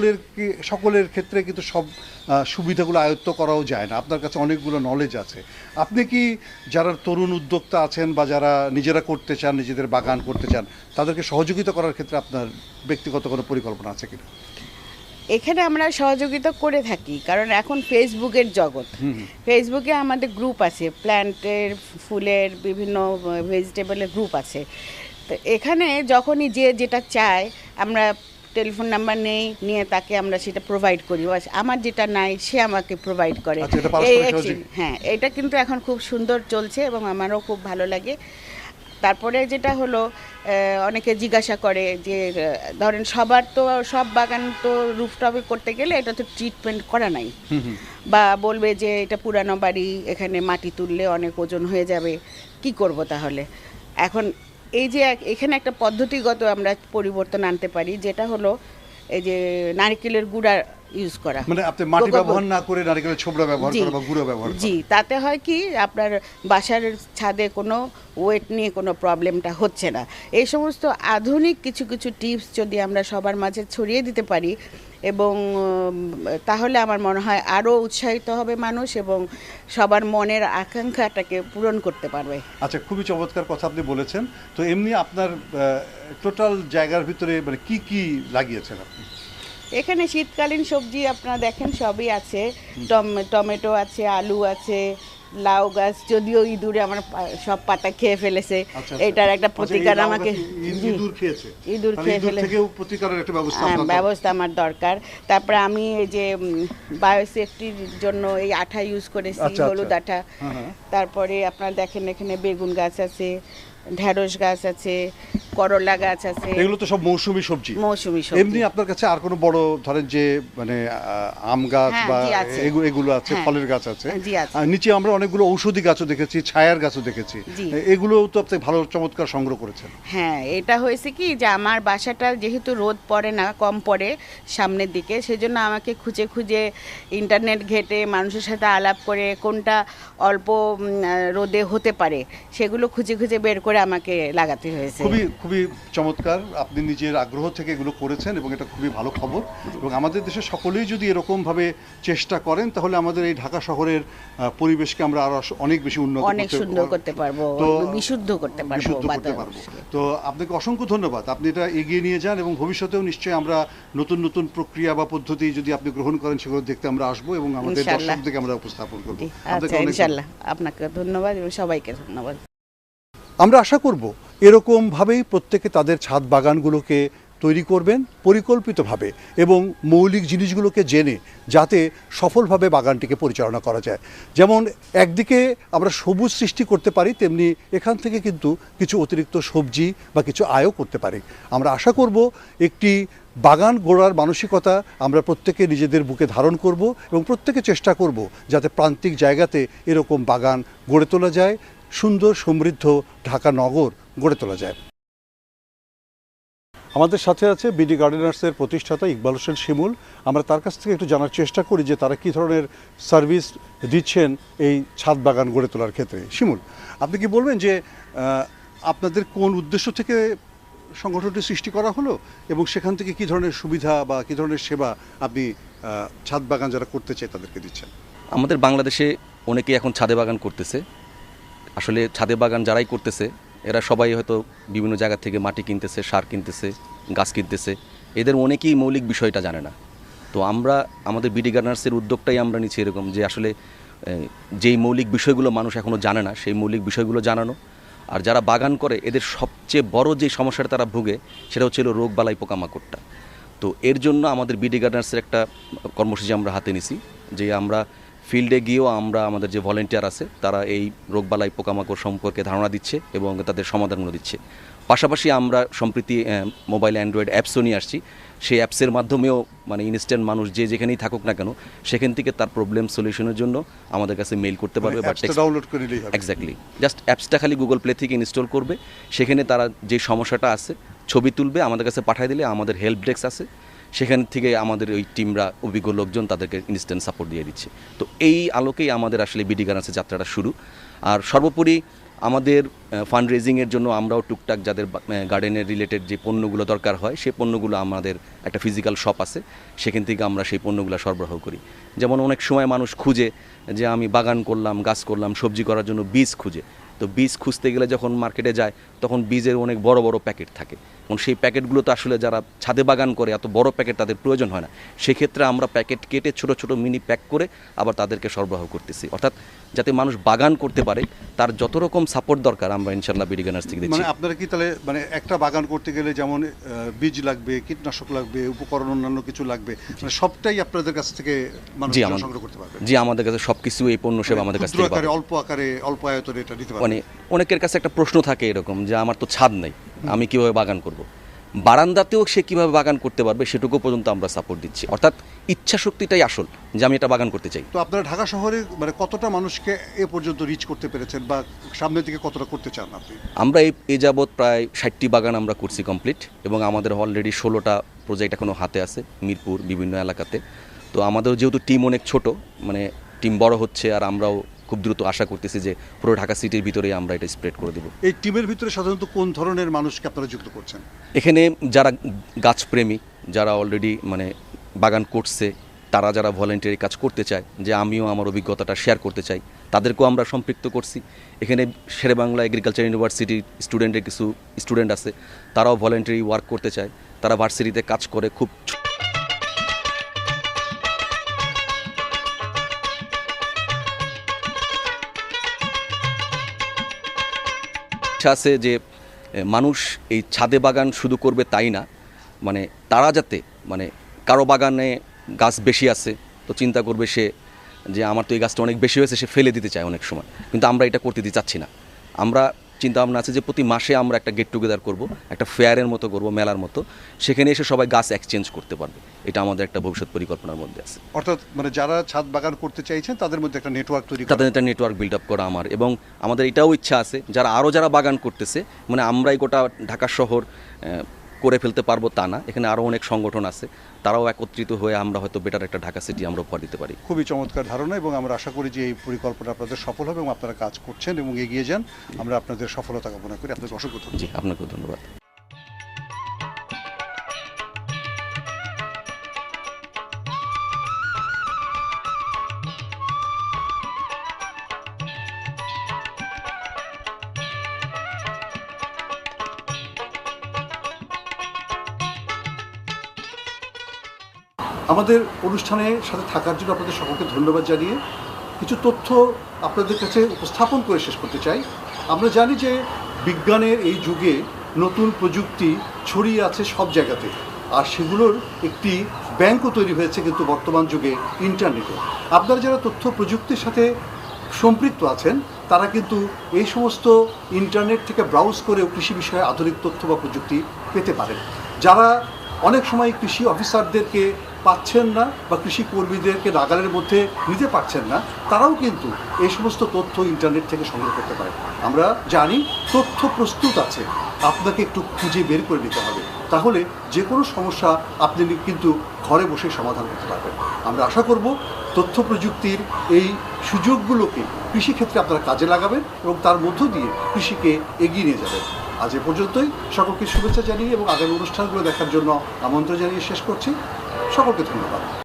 সকলের সকলের ক্ষেত্রে কিন্তু সব সুবিধাগুলো আয়ত্ত করাও যায় না। আপনার কাছে অনেকগুলো নলেজ আছে। আপনি কি যারা তরুণ উদ্যোক্তা আছেন বা যারা নিজেরা করতে চান নিজেদের বাগান করতে চান তাদেরকে সহযোগিতা করার ক্ষেত্রে আপনার ব্যক্তিগত কোনো পরিকল্পনা আছে কিনা? এখানে আমরা সহযোগিতা করে থাকি কারণ এখন ফেসবুকের জগৎ। ফেসবুকে আমাদের গ্রুপ আছে প্ল্যান্টের ফুলের বিভিন্ন ভেজিটেবলের গ্রুপ আছে। তো এখানে যখনই যে যেটা চায় আমরা টেলিফোন নাম্বার নেই নিয়ে তাকে আমরা সেটা প্রোভাইড করি। বাস আমার যেটা নাই সে আমাকে প্রোভাইড করে। আচ্ছা, এই হ্যাঁ এটা কিন্তু এখন খুব সুন্দর চলছে এবং আমারও খুব ভালো লাগে। তারপরে যেটা হলো অনেকে জিজ্ঞাসা করে যে ধরেন সবার তো সব বাগান তো রুফটপে করতে গেলে এটা তো ট্রিটমেন্ট করা নাই। বা বলবে যে এটা পুরানো বাড়ি এখানে মাটি তুললে অনেক ওজন হয়ে যাবে। কি করব তাহলে? এখন এই যে এক- এখানে একটা পদ্ধতিগত আমরা পরিবর্তন আনতে পারি যেটা হলো এই যে নারকেলের গুঁড়া ইউজ করা। মানে আপনি মাটি ব্যবহার না করে নারিকেলের ছোবড়া ব্যবহার। করা বা গুঁড়ো ব্যবহার জি তাতে হয় কি আপনার বাসার ছাদে কোনো ওয়েট নিয়ে কোনো প্রবলেমটা হচ্ছে না। এই সমস্ত আধুনিক কিছু কিছু টিপস যদি আমরা সবার মাঝে ছড়িয়ে দিতে পারি এবং তাহলে আমার মনে হয় আরও উৎসাহিত হবে মানুষ এবং সবার মনের আকাঙ্ক্ষাটাকে পূরণ করতে পারবে। আচ্ছা খুবই চমৎকার কথা আপনি বলেছেন। তো এমনি আপনার টোটাল জায়গার ভিতরে মানে কি কি লাগিয়েছেন আপনি? এখানে শীতকালীন সবজি আপনারা দেখেন সবই আছে। টম- টমেটো আছে আলু আছে লাউ গাছ যদিও ইঁদুরে আমার সব পাতা খেয়ে ফেলেছে। আচ্ছা, আচ্ছা। এটার একটা আচ্ছা, প্রতিকার আমাকে ইঁদুর খেয়ে ফেলে ব্যবস্থা হ্যাঁ, ব্যবস্থা আমার দরকার। তারপরে আমি এই যে বায়োসেফটির জন্য এই আঠা ইউজ করেছি। হলুদ আঠা। হ্যাঁ, হ্যাঁ। তারপরে আপনার দেখেন এখানে বেগুন গাছ আছে। ঢেঁড়স গাছ আছে করলা গাছ আছে। এগুলো তো সব মৌসুমী সবজি। মৌসুমি সবজি। এমনি আপনার কাছে আর কোনো বড় ধরেন যে মানে আম গাছ হ্যাঁ, বা। এগুলো আছে হ্যাঁ। ফলের গাছ আছে। আর নিচে আমরা অনেকগুলো ঔষধি গাছও দেখেছি ছায়ার গাছও দেখেছি। এগুলো তো আপনি ভালো চমৎকার সংগ্রহ করেছেন। হ্যাঁ এটা হয়েছে কি যে আমার বাসাটা যেহেতু রোদ পড়ে না কম পড়ে সামনের দিকে সেজন্য আমাকে খুঁজে খুঁজে ইন্টারনেট ঘেটে মানুষের সাথে আলাপ করে কোনটা অল্প রোদে হতে পারে সেগুলো খুঁজে খুঁজে বের করে আমাকে লাগাতে হয়েছে। খুবই খুবই চমৎকার। আপনি নিজের আগ্রহ থেকে এগুলো করেছেন এবং এটা খুবই ভালো খবর। এবং আমাদের দেশে সকলেই যদি এরকমভাবে চেষ্টা করেন তাহলে আমাদের এই ঢাকা শহরের পরিবেশকে আমরা আরও অনেক বেশি উন্নত অনেক সুন্দর করতে পারব তো বিশুদ্ধ করতে পারব তো আপনাকে অসংখ্য ধন্যবাদ। আপনি এটা এগিয়ে নিয়ে যান এবং ভবিষ্যতেও নিশ্চয়ই আমরা নতুন নতুন প্রক্রিয়া বা পদ্ধতি যদি আপনি গ্রহণ করেন সেগুলো দেখতে আমরা আসব এবং আমাদের। দর্শকদেরকে আমরা উপস্থাপন করব। আচ্ছা ইনশাল্লাহ। আপনাকে ধন্যবাদ এবং সবাইকে ধন্যবাদ। আমরা আশা করব এরকমভাবেই প্রত্যেকে তাদের ছাদ বাগানগুলোকে তৈরি করবেন পরিকল্পিতভাবে এবং মৌলিক জিনিসগুলোকে জেনে যাতে সফলভাবে বাগানটিকে পরিচালনা করা যায়। যেমন একদিকে আমরা সবুজ সৃষ্টি করতে পারি, তেমনি এখান থেকে কিন্তু কিছু অতিরিক্ত সবজি বা কিছু আয়ও করতে পারি। আমরা আশা করব একটি বাগান গড়ার মানসিকতা আমরা প্রত্যেকে নিজেদের বুকে ধারণ করব এবং প্রত্যেকে চেষ্টা করব যাতে প্রান্তিক জায়গাতে এরকম বাগান গড়ে তোলা যায়। সুন্দর সমৃদ্ধ ঢাকা নগর গড়ে তোলা যায়। আমাদের সাথে আছে বিডি গার্ডেনার্সের প্রতিষ্ঠাতা ইকবাল হোসেন শিমুল। আমরা তার কাছ থেকে একটু জানার চেষ্টা করি যে তারা কী ধরনের সার্ভিস দিচ্ছেন এই ছাদ বাগান গড়ে তোলার ক্ষেত্রে। শিমুল, আপনি কি বলবেন যে আপনাদের কোন উদ্দেশ্য থেকে সংগঠনটি সৃষ্টি করা হলো এবং সেখান থেকে কী ধরনের সুবিধা বা কী ধরনের সেবা আপনি ছাদ বাগান যারা করতে চায় তাদেরকে দিচ্ছেন? আমাদের বাংলাদেশে অনেকেই এখন ছাদে বাগান করতেছে। আসলে ছাদে বাগান যারাই করতেছে, এরা সবাই হয়তো বিভিন্ন জায়গা থেকে মাটি কিনতেছে, সার কিনতেছে, গাছ কিনতেছে। এদের অনেকেই মৌলিক বিষয়টা জানে না। তো আমরা, আমাদের বিডি গার্নার্সের উদ্যোগটাই আমরা নিচ্ছি এরকম যে আসলে যেই মৌলিক বিষয়গুলো মানুষ এখনও জানে না, সেই মৌলিক বিষয়গুলো জানানো। আর যারা বাগান করে, এদের সবচেয়ে বড় যে সমস্যাটা তারা ভুগে, সেটা হচ্ছে হলো রোগ বালাই পোকামাকড়টা। তো এর জন্য আমাদের বিডি গার্ডেনার্সের একটা কর্মসূচি আমরা হাতে নিছি, যে আমরা ফিল্ডে গিয়েও আমরা আমাদের যে ভলেন্টিয়ার আছে তারা এই রোগবালাই পোকামাকড় সম্পর্কে ধারণা দিচ্ছে এবং তাদের সমাধানগুলো দিচ্ছে। পাশাপাশি আমরা সম্প্রতি মোবাইল অ্যান্ড্রয়েড অ্যাপসও নিয়ে আসছি। সেই অ্যাপসের মাধ্যমেও মানে ইনস্ট্যান্ট মানুষ যে যেখানেই থাকুক না কেন সেখান থেকে তার প্রবলেম সলিউশনের জন্য আমাদের কাছে মেইল করতে পারবে বা ডাউনলোড করে নিলেই এক্স্যাক্টলি জাস্ট অ্যাপসটা খালি গুগল প্লে থেকে ইনস্টল করবে। সেখানে তারা যে সমস্যাটা আছে ছবি তুলবে আমাদের কাছে পাঠিয়ে দিলে আমাদের হেল্প ডেস্ক আছে। সেখান থেকে আমাদের ওই টিমরা, অভিজ্ঞ লোকজন তাদেরকে ইনস্ট্যান্ট সাপোর্ট দিয়ে দিচ্ছে। তো এই আলোকেই আমাদের আসলে বিডি গার্নার্সের যাত্রাটা শুরু। আর সর্বোপরি আমাদের ফান্ড রেজিংয়ের জন্য আমরাও টুকটাক যাদের গার্ডেনের রিলেটেড যে পণ্যগুলো দরকার হয়, সেই পণ্যগুলো আমাদের একটা ফিজিক্যাল শপ আছে। সেখান থেকে আমরা সেই পণ্যগুলো সরবরাহ করি। যেমন অনেক সময় মানুষ খুঁজে যে আমি বাগান করলাম, গাছ করলাম, সবজি করার জন্য বীজ খুঁজে। তো বীজ খুঁজতে গেলে যখন মার্কেটে যায়, তখন বীজের অনেক বড় বড় প্যাকেট থাকে। এবং সেই প্যাকেটগুলো তো আসলে যারা ছাদে বাগান করে এত বড় প্যাকেট তাদের প্রয়োজন হয় না। সেক্ষেত্রে আমরা প্যাকেট কেটে ছোট ছোট মিনি প্যাক করে আবার তাদেরকে সরবরাহ করতেছি। অর্থাৎ যাতে মানুষ বাগান করতে পারে তার যত রকম সাপোর্ট দরকার আমরা ইনশাল্লাহ বিডি গার্নার্স থেকে দিচ্ছি। মানে আপনারা কি তাহলে মানে একটা বাগান করতে গেলে যেমন বীজ লাগবে কীটনাশক লাগবে উপকরণ অন্যান্য কিছু লাগবে মানে সবটাই আপনাদের কাছ থেকে মানুষ জি, আমার- সংগ্রহ করতে পারবে। জি আমাদের কাছে সব কিছু এই পণ্য সেবা আমাদের কাছ থেকে অল্প আকারে অল্প আয়তনে এটা নিতে পারবে। মানে অনেকের কাছে একটা প্রশ্ন থাকে এরকম যে আমার তো ছাদ নেই। আমি কীভাবে বাগান করব। বারান্দাতেও সে কীভাবে বাগান করতে পারবে সেটুকু পর্যন্ত আমরা সাপোর্ট দিচ্ছি। অর্থাৎ ইচ্ছা শক্তিটাই আসল যে আমি এটা বাগান করতে চাই। তো আপনারা ঢাকা শহরে মানে কতটা মানুষকে এ পর্যন্ত রিচ করতে পেরেছেন বা সামনের দিকে কতটা করতে চান আপনি? আমরা এই এ যাবৎ প্রায় ষাটটি বাগান আমরা করছি কমপ্লিট এবং আমাদের অলরেডি ষোলোটা প্রজেক্ট এখনও হাতে আছে মিরপুর বিভিন্ন এলাকাতে। তো আমাদের যেহেতু টিম অনেক ছোট মানে টিম বড় হচ্ছে আর আমরাও খুব দ্রুত আশা করতেছি যে পুরো ঢাকা সিটির ভিতরেই আমরা এটা স্প্রেড করে দেবো। এই টিমের ভিতরে সাধারণত কোন ধরনের মানুষকে আপনারা যুক্ত করছেন? এখানে যারা গাছপ্রেমী যারা অলরেডি মানে বাগান করছে তারা যারা ভলেন্টিয়ারি কাজ করতে চায় যে আমিও আমার অভিজ্ঞতাটা শেয়ার করতে চাই তাদেরকেও আমরা সম্পৃক্ত করছি। এখানে শেরেবাংলা এগ্রিকালচার ইউনিভার্সিটির স্টুডেন্টের কিছু স্টুডেন্ট আছে তারাও ভলেন্টারি ওয়ার্ক করতে চায় তারা ভার্সিটিতে কাজ করে খুব ইচ্ছা আছে যে মানুষ এই ছাদে বাগান শুধু করবে তাই না? মানে তারা যাতে মানে কারও বাগানে গাছ বেশি আছে, তো চিন্তা করবে সে যে, আমার তো এই গাছটা অনেক বেশি হয়েছে, সে ফেলে দিতে চায় অনেক সময়। কিন্তু আমরা এটা করতে দিতে চাচ্ছি না। আমরা চিন্তা ভাবনা আছে যে প্রতি মাসে আমরা একটা গেট টুগেদার করব একটা ফেয়ারের মতো করব মেলার মতো। সেখানে এসে সবাই গাছ এক্সচেঞ্জ করতে পারবে। এটা আমাদের একটা ভবিষ্যৎ পরিকল্পনার মধ্যে আছে। অর্থাৎ মানে যারা ছাদ বাগান করতে চাইছেন তাদের মধ্যে একটা নেটওয়ার্ক তৈরি তাদের একটা নেটওয়ার্ক বিল্ড আপ করা আমার। এবং আমাদের এটাও ইচ্ছা আছে যারা আরও যারা বাগান করতেছে মানে আমরাই গোটা ঢাকা শহর করে ফেলতে পারব তা না। এখানে আরও অনেক সংগঠন আছে। তারাও একত্রিত হয়ে আমরা হয়তো বেটার একটা ঢাকা সিটি আমরা উপহার দিতে পারি। খুবই চমৎকার ধারণা এবং আমরা আশা করি যে এই পরিকল্পনা আপনাদের সফল হবে এবং আপনারা কাজ করছেন এবং এগিয়ে যান। আমরা আপনাদের সফলতা কামনা করি। আপনাদের অসংখ্য ধন্যবাদ। আপনাকেও ধন্যবাদ। আমাদের অনুষ্ঠানের সাথে থাকার জন্য আপনাদের সকলকে ধন্যবাদ জানিয়ে কিছু তথ্য আপনাদের কাছে উপস্থাপন করে শেষ করতে চাই। আমরা জানি যে বিজ্ঞানের এই যুগে নতুন প্রযুক্তি ছড়িয়ে আছে সব জায়গাতে, আর সেগুলোর একটি ব্যাংকও তৈরি হয়েছে কিন্তু বর্তমান যুগে ইন্টারনেটে আপনারা যারা তথ্য প্রযুক্তির সাথে সম্পৃক্ত আছেন, তারা কিন্তু এই সমস্ত ইন্টারনেট থেকে ব্রাউজ করেও কৃষি বিষয়ে আধুনিক তথ্য বা প্রযুক্তি পেতে পারেন। যারা অনেক সময় কৃষি অফিসারদেরকে পাচ্ছেন না বা কৃষি কর্মীদেরকে নাগালের মধ্যে নিতে পারছেন না, তারাও কিন্তু এই সমস্ত তথ্য ইন্টারনেট থেকে সংগ্রহ করতে পারে আমরা জানি তথ্য প্রস্তুত আছে, আপনাকে একটু খুঁজে বের করে নিতে হবে। তাহলে যে কোনো সমস্যা আপনি কিন্তু ঘরে বসে সমাধান করতে পারবেন। আমরা আশা করব তথ্য প্রযুক্তির এই সুযোগগুলোকে কৃষিক্ষেত্রে আপনারা কাজে লাগাবেন এবং তার মধ্য দিয়ে কৃষিকে এগিয়ে নিয়ে যাবেন। আজ এ পর্যন্তই। সকলকে শুভেচ্ছা জানিয়ে এবং আগামী অনুষ্ঠানগুলো দেখার জন্য আমন্ত্রণ জানিয়ে শেষ করছি। সকলকে ধন্যবাদ।